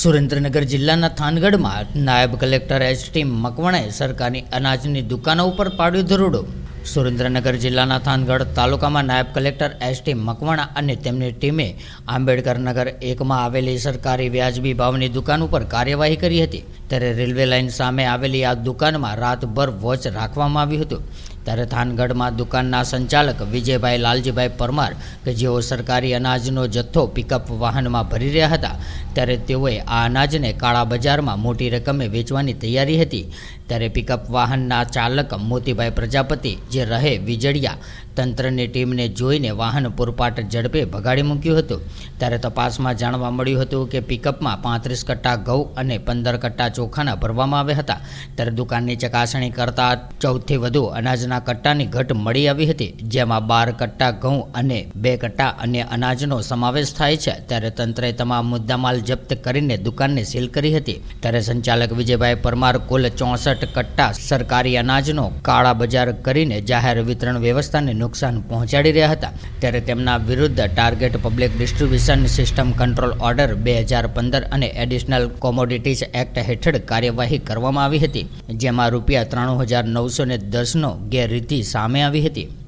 સુરેન્દ્રનગર જિલ્લાના થાનગઢમાં નાયબ collector H T મકવાણાએ સરકારની અનાજની દુકાનો ઉપર પાડ્યો ધરોડો સુરેન્દ્રનગર જિલ્લાના થાનગઢ તાલુકામાં નાયબ કલેક્ટર એચ ટી મકવાણા અને તેમની ટીમે આંબેડકર નગર એકમાં આવેલી સરકારી વ્યાજબી ભાવની દુકાન ઉપર કાર્યવાહી કરી હતી. ત્યારે રેલવે લાઇન સામે આવેલી આ દુકાનમાં રાતભર વોચ રાખવામાં આવ્યું હતું. ત્યારે થાનગઢમાં દુકાનના સંચાલક વિજયભાઈ લાલજીભાઈ પરમાર કે જેઓ સરકારી અનાજનો જથ્થો પિકઅપ વાહનમાં ભરી રહ્યા હતા, ત્યારે તેઓએ આ અનાજને કાળા બજારમાં મોટી રકમે વેચવાની તૈયારી હતી. ત્યારે પિકઅપ વાહનના ચાલક મોતીભાઈ પ્રજાપતિ, જે રહે વીજળિયા તંત્રની ટીમને જોઈને વાહન પૂરપાટ ઝડપે ભગાડી મૂક્યું હતું. ત્યારે તપાસમાં જાણવા મળ્યું હતું કે પિકઅપમાં પાંત્રીસ કટ્ટા ઘઉં અને પંદર કટ્ટા ચોખાના ભરવામાં આવ્યા હતા. ત્યારે દુકાનની ચકાસણી કરતા ચૌદથી વધુ અનાજના કટ્ટાની ઘટ મળી આવી હતી, જેમાં બાર કટ્ટા ઘઉં અને બે કટ્ટા અન્ય અનાજનો સમાવેશ થાય છે. ત્યારે તંત્રએ તમામ મુદ્દામાલ જપ્ત કરીને દુકાનને સીલ કરી હતી. ત્યારે સંચાલક વિજયભાઈ પરમાર કુલ ચોસઠ કટ્ટા સરકારી અનાજનો કાળા બજાર કરીને જાહેર વિતરણ વ્યવસ્થાને નુકસાન પહોંચાડી રહ્યા હતા. ત્યારે તેમના વિરુદ્ધ target public distribution system control order બે હજાર પંદર અને એડિશનલ કોમોડિટીઝ એક્ટ હેઠળ કાર્યવાહી કરવામાં આવી હતી, જેમાં રૂપિયા ત્રાણું હજાર નવસો ને દસનો ગેરરીતિ સામે આવી હતી